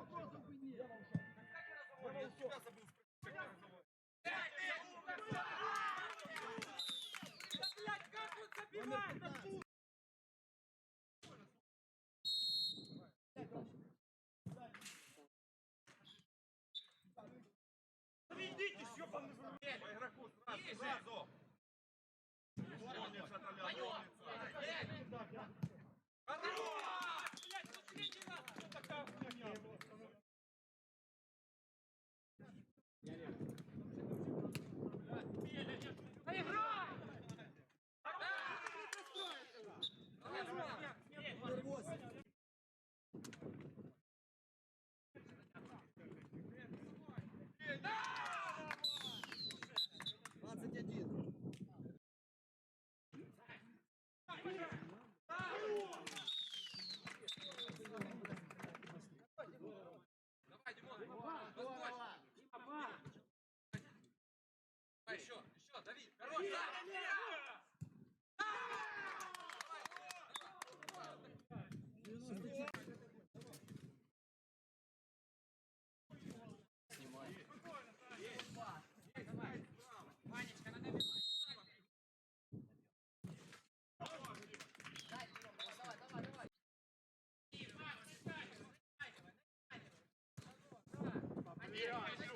Вопросов бы нет. Блядь, как он забивает? Ведитесь, ёбаный. По игроку сразу, сразу. Леонид. Двадцать один. Давай, Димон, Давай, еще, еще, Давид, хорош, да! Yeah.